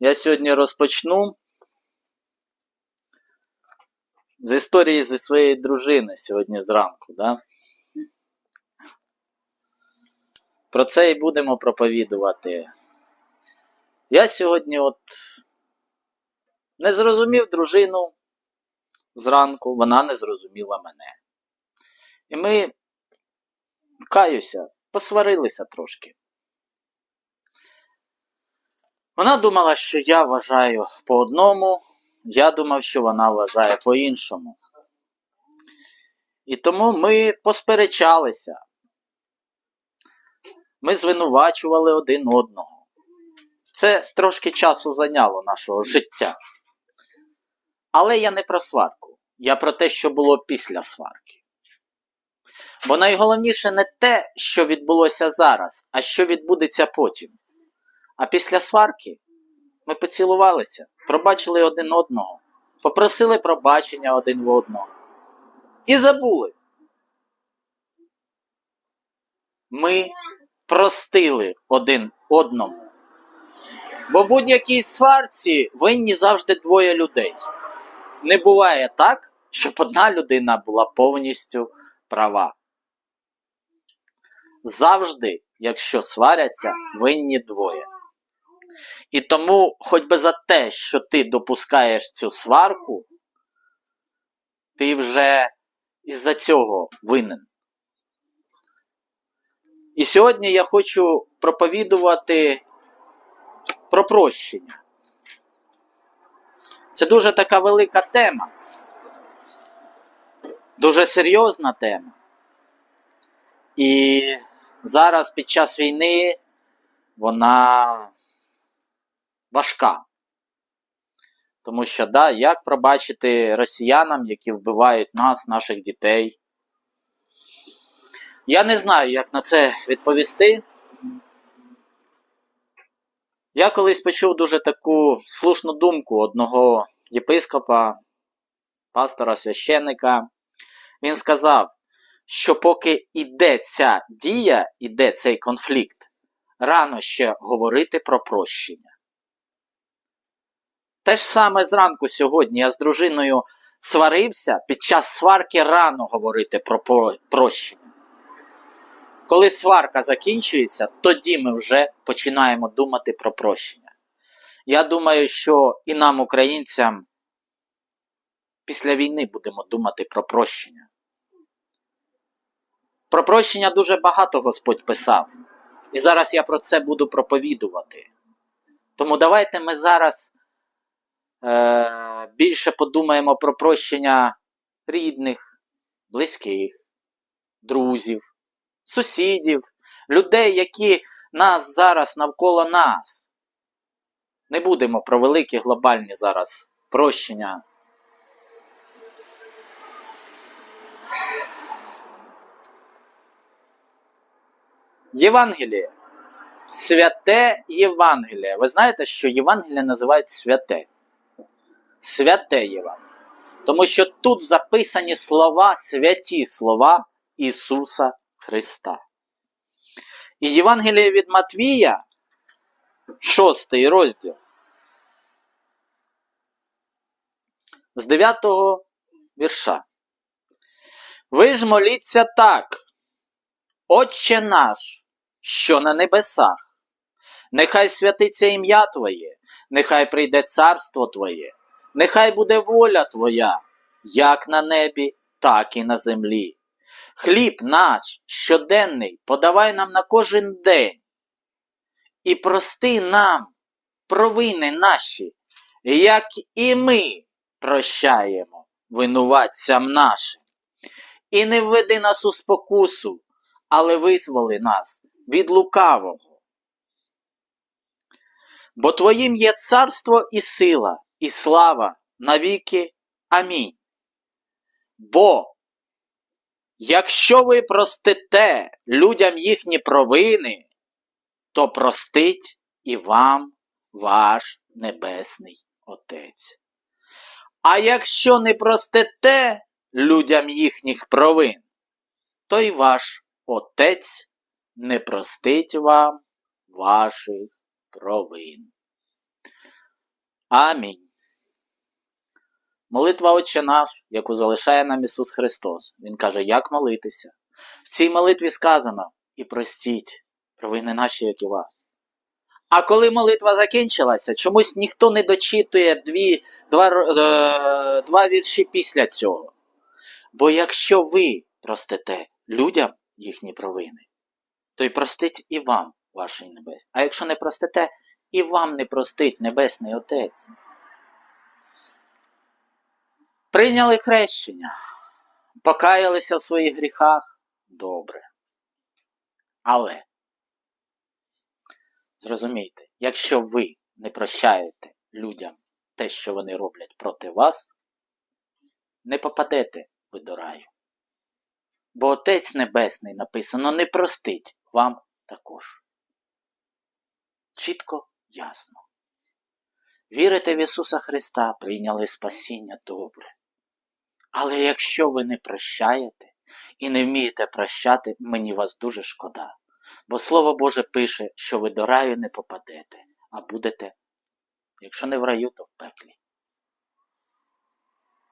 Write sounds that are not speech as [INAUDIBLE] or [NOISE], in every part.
Я сьогодні розпочну з історії зі своєї дружини сьогодні зранку. Да? Про це і будемо проповідувати. Я сьогодні от не зрозумів дружину зранку, вона не зрозуміла мене. І ми, каюся, посварилися трошки. Вона думала, що я вважаю по одному, я думав, що вона вважає по іншому. І тому ми посперечалися. Ми звинувачували один одного. Це трошки часу зайняло нашого життя. Але я не про сварку. Я про те, що було після сварки. Бо найголовніше не те, що відбулося зараз, а що відбудеться потім. А після сварки ми поцілувалися, пробачили один одного, попросили пробачення один в одного. І забули. Ми простили один одному. Бо в будь-якій сварці винні завжди двоє людей. Не буває так, щоб одна людина була повністю права. Завжди, якщо сваряться, винні двоє. І тому, хоч би за те, що ти допускаєш цю сварку, ти вже із-за цього винен. І сьогодні я хочу проповідувати про прощення. Це дуже така велика тема, дуже серйозна тема. І зараз під час війни вона важка. Тому що, да, як пробачити росіянам, які вбивають нас, наших дітей? Я не знаю, як на це відповісти. Я колись почув дуже таку слушну думку одного єпископа, пастора священника. Він сказав, що поки йде ця дія, іде цей конфлікт, рано ще говорити про прощення. Те ж саме зранку сьогодні я з дружиною сварився, під час сварки рано говорити про прощення. Коли сварка закінчується, тоді ми вже починаємо думати про прощення. Я думаю, що і нам, українцям, після війни будемо думати про прощення. Про прощення дуже багато Господь писав. І зараз я про це буду проповідувати. Тому давайте ми зараз е, більше подумаємо про прощення рідних, близьких, друзів, сусідів, людей, які нас зараз навколо нас. Не будемо про великі глобальні зараз прощення. Євангеліє. Святе Євангеліє. Ви знаєте, що Євангеліє називають святе. Святе Євангеліє. Тому що тут записані слова, святі слова Ісуса Христа. І Євангеліє від Матвія, шостий розділ. З 9 вірша. Ви ж моліться так. Отче наш, що на небесах, нехай святиться ім'я Твоє, нехай прийде царство Твоє, нехай буде воля Твоя, як на небі, так і на землі. Хліб наш щоденний подавай нам на кожен день. І прости нам провини наші, як і ми прощаємо винуватцям нашим. І не введи нас у спокусу, але визволи нас від лукавого. Бо Твоїм є царство і сила, і слава навіки. Амінь. Бо якщо ви простите людям їхні провини, то простить і вам ваш Небесний Отець. А якщо не простите людям їхніх провин, то й ваш Отець не простить вам ваших провин. Амінь. Молитва Отче наш, яку залишає нам Ісус Христос. Він каже, як молитися. В цій молитві сказано і простіть провини наші, як і вас. А коли молитва закінчилася, чомусь ніхто не дочитує дві, два, е, два вірші після цього. Бо якщо ви простите людям їхні провини, то й простить і вам вашій небес. А якщо не простите, і вам не простить Небесний Отець. Прийняли хрещення, покаялися в своїх гріхах добре. Але зрозумійте, якщо ви не прощаєте людям те, що вони роблять проти вас, не попадете ви до раю. Бо Отець Небесний написано не простить вам також. Чітко, ясно. Вірите в Ісуса Христа, прийняли спасіння добре. Але якщо ви не прощаєте і не вмієте прощати, мені вас дуже шкода. Бо Слово Боже пише, що ви до раю не попадете, а будете, якщо не в раю, то в пеклі.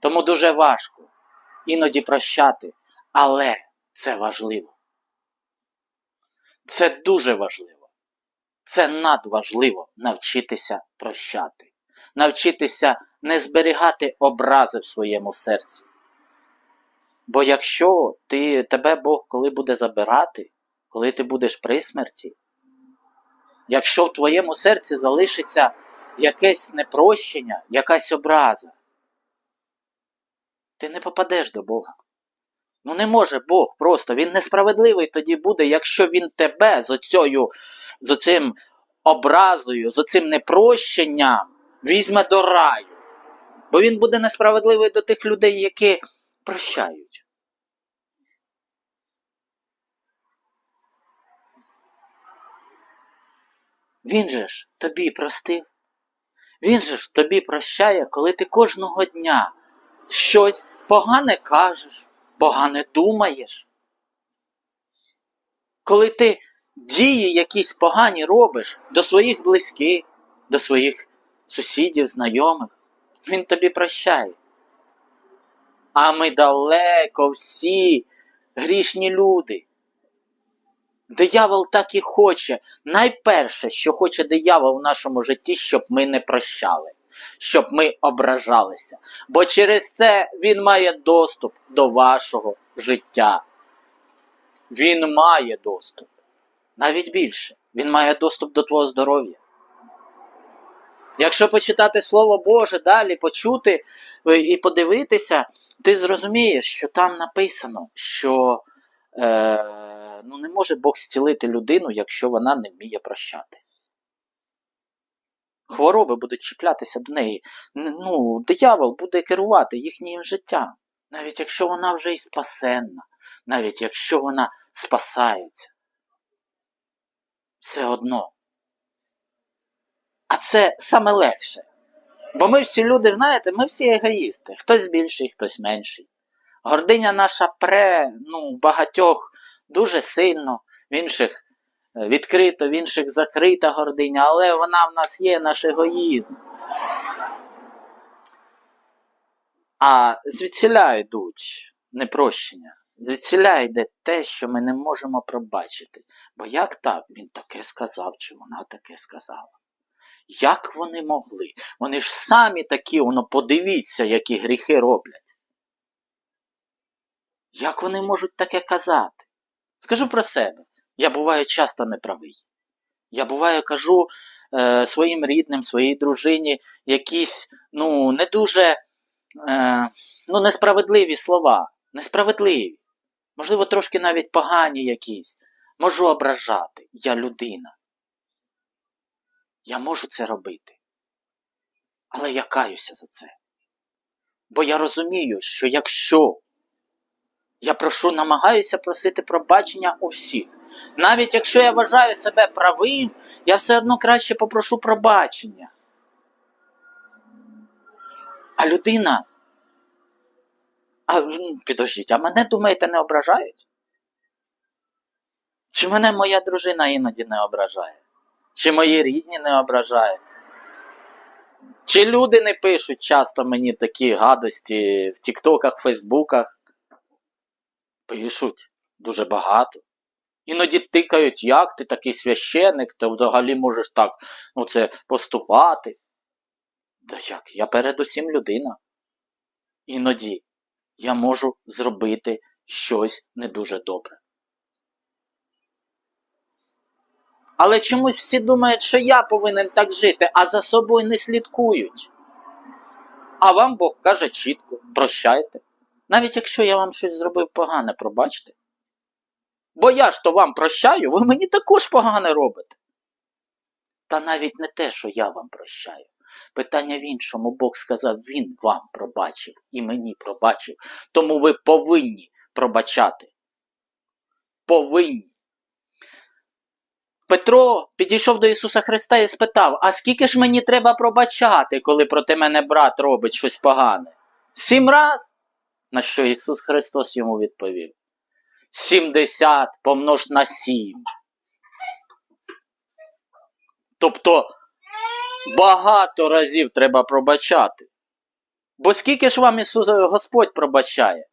Тому дуже важко іноді прощати, але це важливо. Це дуже важливо. Це надважливо навчитися прощати, навчитися не зберігати образи в своєму серці. Бо якщо ти, тебе Бог коли буде забирати, коли ти будеш при смерті, якщо в твоєму серці залишиться якесь непрощення, якась образа, ти не попадеш до Бога. Ну не може Бог просто, він несправедливий тоді буде, якщо він тебе з оцею, з оцим образою, з оцим непрощенням візьме до раю. Бо він буде несправедливий до тих людей, які прощають. Він же ж тобі простив. Він же ж тобі прощає, коли ти кожного дня щось погане кажеш, погане думаєш. Коли ти дії якісь погані робиш до своїх близьких, до своїх сусідів, знайомих, він тобі прощає. А ми далеко всі грішні люди. Диявол так і хоче. Найперше, що хоче диявол в нашому житті, щоб ми не прощали, щоб ми ображалися. Бо через це він має доступ до вашого життя. Він має доступ. Навіть більше. Він має доступ до твого здоров'я. Якщо почитати Слово Боже далі, почути і подивитися, ти зрозумієш, що там написано, що е, ну, не може Бог зцілити людину, якщо вона не вміє прощати. Хвороби будуть чіплятися до неї. Ну, Диявол буде керувати їхнім життям, навіть якщо вона вже і спасенна, навіть якщо вона спасається. Все одно. А це саме легше. Бо ми всі люди, знаєте, ми всі егоїсти. Хтось більший, хтось менший. Гординя наша пре, ну, багатьох дуже сильно, в інших е, відкрито, в інших закрита гординя, але вона в нас є наш егоїзм. А звідсіля йдуть непрощення. Звідсіля йде те, що ми не можемо пробачити. Бо як так? Він таке сказав, чи вона таке сказала? Як вони могли? Вони ж самі такі, воно подивіться, які гріхи роблять. Як вони можуть таке казати? Скажу про себе. Я буваю часто неправий. Я буваю кажу е, своїм рідним, своїй дружині якісь ну, не дуже е, ну, несправедливі слова. Несправедливі. Можливо, трошки навіть погані якісь. Можу ображати. Я людина. Я можу це робити. Але я каюся за це. Бо я розумію, що якщо я прошу, намагаюся просити пробачення у всіх. Навіть якщо я вважаю себе правим, я все одно краще попрошу пробачення. А людина. А підождіть, а мене, думаєте, не ображають? Чи мене моя дружина іноді не ображає? Чи мої рідні не ображають? Чи люди не пишуть часто мені такі гадості в Тіктоках, Фейсбуках? Пишуть дуже багато. Іноді тикають, як ти такий священник, ти взагалі можеш так ну, це поступати. Та як? Я передусім людина. Іноді я можу зробити щось не дуже добре. Але чомусь всі думають, що я повинен так жити, а за собою не слідкують. А вам Бог каже чітко: прощайте. Навіть якщо я вам щось зробив погане, пробачте. Бо я ж то вам прощаю, ви мені також погане робите. Та навіть не те, що я вам прощаю. Питання в іншому, Бог сказав, Він вам пробачив і мені пробачив. Тому ви повинні пробачати. Повинні. Петро підійшов до Ісуса Христа і спитав: А скільки ж мені треба пробачати, коли проти мене брат робить щось погане? Сім раз? На що Ісус Христос йому відповів: Сімдесят помнож на сім. Тобто багато разів треба пробачати. Бо скільки ж вам Ісус Господь пробачає?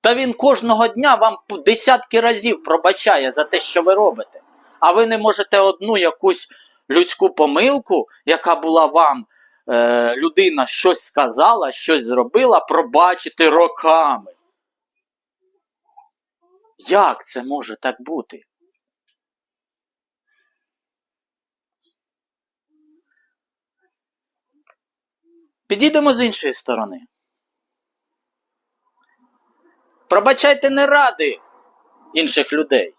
Та Він кожного дня вам десятки разів пробачає за те, що ви робите. А ви не можете одну якусь людську помилку, яка була вам, е, людина щось сказала, щось зробила, пробачити роками. Як це може так бути? Підійдемо з іншої сторони. Пробачайте не ради інших людей.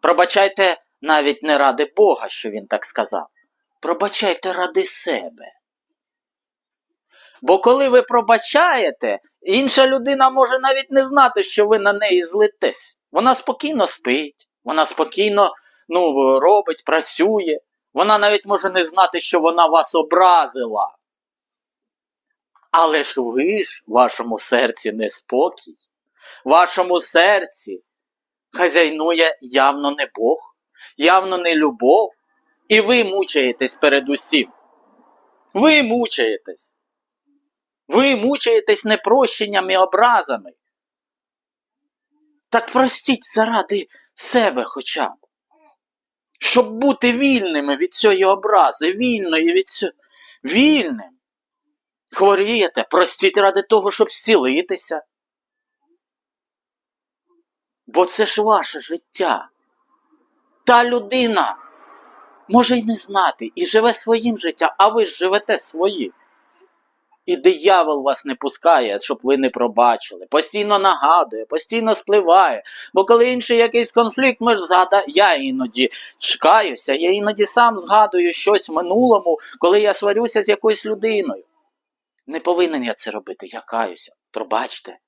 Пробачайте навіть не ради Бога, що він так сказав. Пробачайте ради себе. Бо коли ви пробачаєте, інша людина може навіть не знати, що ви на неї злитесь. Вона спокійно спить, вона спокійно ну, робить, працює. Вона навіть може не знати, що вона вас образила. Але ж ви ж в вашому серці неспокій, в вашому серці хазяйнує явно не Бог, явно не любов, і ви мучаєтесь перед усім. Ви мучаєтесь. Ви мучаєтесь непрощенням і образами. Так простіть заради себе хоча б. Щоб бути вільними від цієї образи, вільною від цього. Вільним. Хворієте, простіть ради того, щоб зцілитися. Бо це ж ваше життя. Та людина може й не знати і живе своїм життям, а ви ж живете своїм. І диявол вас не пускає, щоб ви не пробачили. Постійно нагадує, постійно спливає. Бо коли інший якийсь конфлікт, ми ж згада... я іноді чекаюся, я іноді сам згадую щось в минулому, коли я сварюся з якоюсь людиною. Не повинен я це робити, я каюся. Пробачте.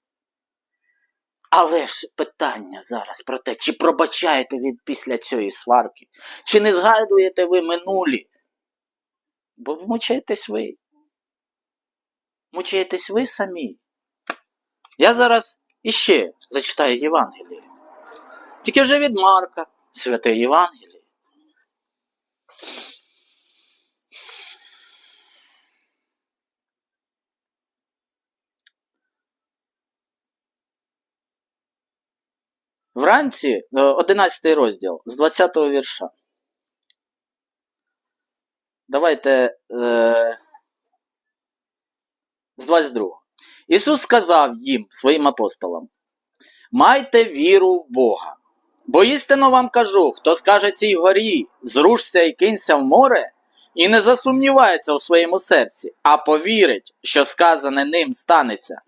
Але ж питання зараз про те, чи пробачаєте ви після цієї сварки, чи не згадуєте ви минулі? Бо вмучаєтесь ви. Мучаєтесь ви самі. Я зараз іще зачитаю Євангеліє. Тільки вже від Марка, святе Євангеліє. Вранці, 11 розділ з 20 го вірша. Давайте е, з 22. Ісус сказав їм, своїм апостолам: Майте віру в Бога. Бо істинно вам кажу, хто скаже цій горі, зрушся і кинься в море, і не засумнівається у своєму серці, а повірить, що сказане ним станеться,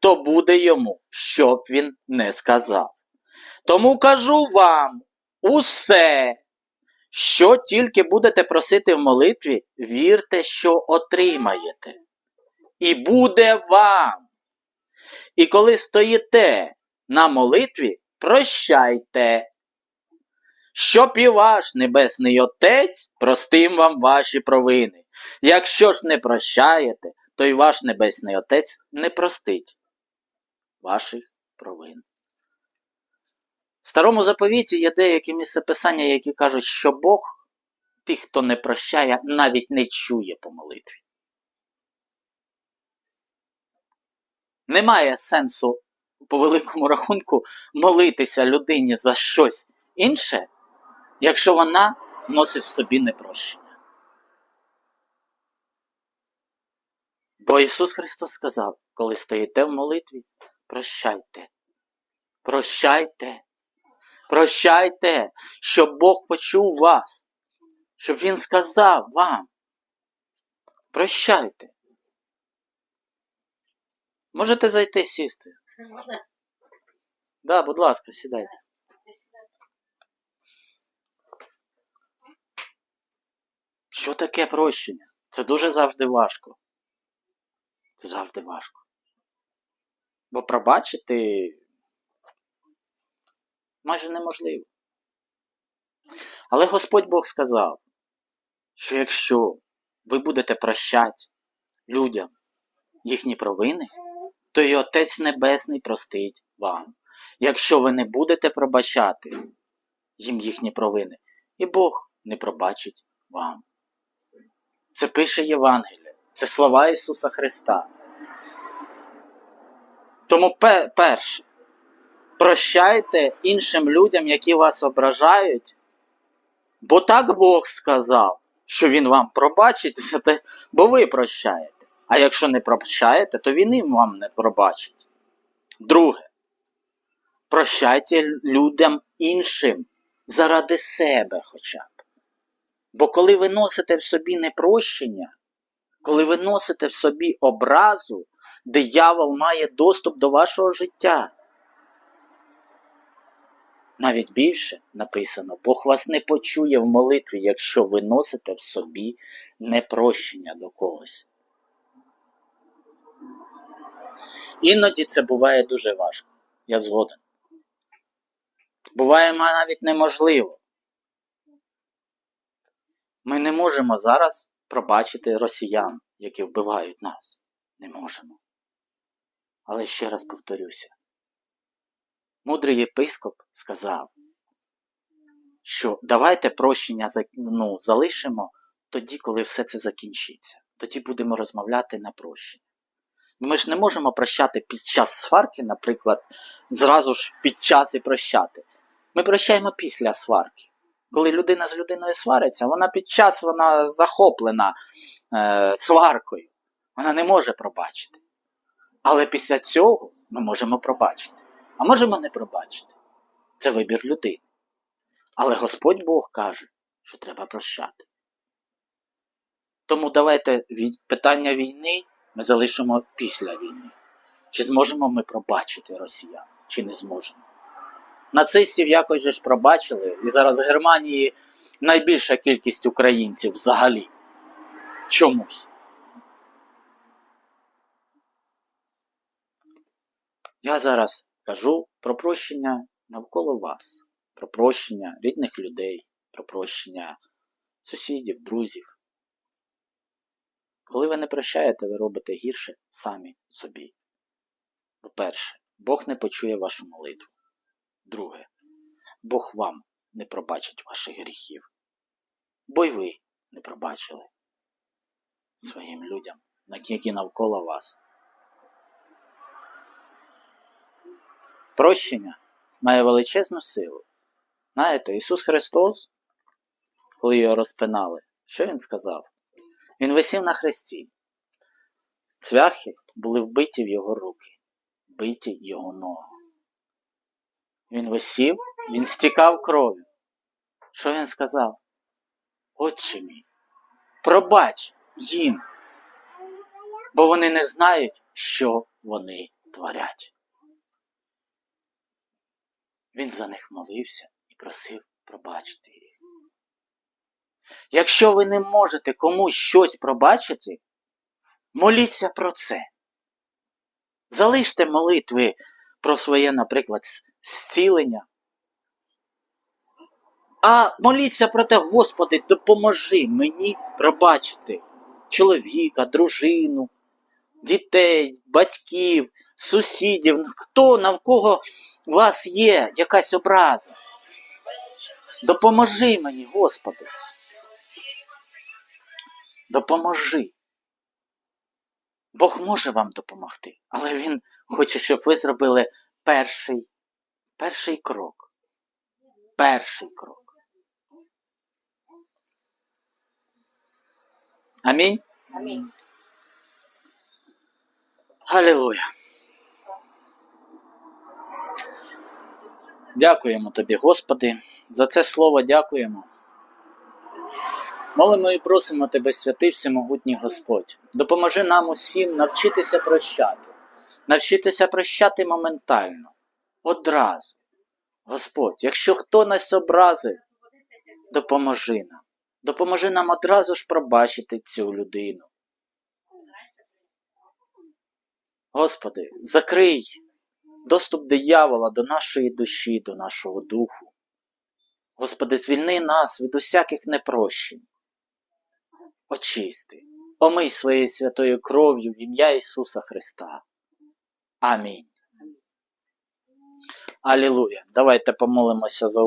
то буде йому, що б він не сказав. Тому кажу вам усе, що тільки будете просити в молитві, вірте, що отримаєте. І буде вам. І коли стоїте на молитві, прощайте, щоб і ваш Небесний Отець простим вам ваші провини. Якщо ж не прощаєте, то й ваш Небесний Отець не простить ваших провин. В старому заповіті є деякі місцеписання, які кажуть, що Бог тих, хто не прощає, навіть не чує по молитві. Немає сенсу по великому рахунку молитися людині за щось інше, якщо вона носить в собі непрощення. Бо Ісус Христос сказав, коли стоїте в молитві, прощайте. Прощайте. Прощайте, щоб Бог почув вас, щоб Він сказав вам. Прощайте. Можете зайти сісти? Можна? Да, будь ласка, сідайте. Що таке прощення? Це дуже завжди важко. Це завжди важко. Бо пробачити майже неможливо. Але Господь Бог сказав, що якщо ви будете прощати людям їхні провини, то і Отець Небесний простить вам. Якщо ви не будете пробачати їм їхні провини, і Бог не пробачить вам. Це пише Євангеліє, це слова Ісуса Христа. Тому пе- перше, прощайте іншим людям, які вас ображають, бо так Бог сказав, що Він вам пробачить, [LAUGHS] бо ви прощаєте. А якщо не прощаєте, то Він і вам не пробачить. Друге, прощайте людям іншим заради себе хоча б. Бо коли ви носите в собі непрощення, коли ви носите в собі образу, диявол має доступ до вашого життя. Навіть більше написано, Бог вас не почує в молитві, якщо ви носите в собі непрощення до когось. Іноді це буває дуже важко, я згоден. Буває навіть неможливо. Ми не можемо зараз пробачити росіян, які вбивають нас. Не можемо. Але ще раз повторюся. Мудрий єпископ сказав, що давайте прощення ну, залишимо тоді, коли все це закінчиться. Тоді будемо розмовляти на прощення. Ми ж не можемо прощати під час сварки, наприклад, зразу ж під час і прощати. Ми прощаємо після сварки. Коли людина з людиною свариться, вона під час вона захоплена е, сваркою. Вона не може пробачити. Але після цього ми можемо пробачити. А можемо не пробачити. Це вибір людини. Але Господь Бог каже, що треба прощати. Тому давайте від питання війни ми залишимо після війни. Чи зможемо ми пробачити росіян, чи не зможемо. Нацистів якось же ж пробачили, і зараз в Германії найбільша кількість українців взагалі. Чомусь. Я зараз кажу про прощення навколо вас, про прощення рідних людей, про прощення сусідів, друзів. Коли ви не прощаєте, ви робите гірше самі собі. По-перше, Бог не почує вашу молитву. Друге, Бог вам не пробачить ваших гріхів. Бо й ви не пробачили своїм людям, які навколо вас. Прощення має величезну силу. Знаєте, Ісус Христос, коли його розпинали, що Він сказав? Він висів на хресті. Цвяхи були вбиті в його руки, вбиті його ноги. Він висів, він стікав кров'ю. Що він сказав? Отче мій, пробач їм, бо вони не знають, що вони творять. Він за них молився і просив пробачити їх. Якщо ви не можете комусь щось пробачити, моліться про це. Залиште молитви про своє, наприклад, зцілення. А моліться про те, Господи, допоможи мені пробачити чоловіка, дружину, дітей, батьків, сусідів, хто навкого у вас є якась образа. Допоможи мені, Господи. Допоможи. Бог може вам допомогти, але Він хоче, щоб ви зробили перший, перший крок. Перший крок. Амінь. Амінь. Галілуя. Дякуємо тобі, Господи, за це слово дякуємо. Молимо і просимо тебе, святий всемогутній Господь. Допоможи нам усім навчитися прощати, навчитися прощати моментально, одразу. Господь, якщо хто нас образив, допоможи нам. Допоможи нам одразу ж пробачити цю людину. Господи, закрий доступ диявола до нашої душі, до нашого духу. Господи, звільни нас від усяких непрощень. Очисти, омий своєю святою кров'ю в ім'я Ісуса Христа. Амінь. Алілуя. Давайте помолимося за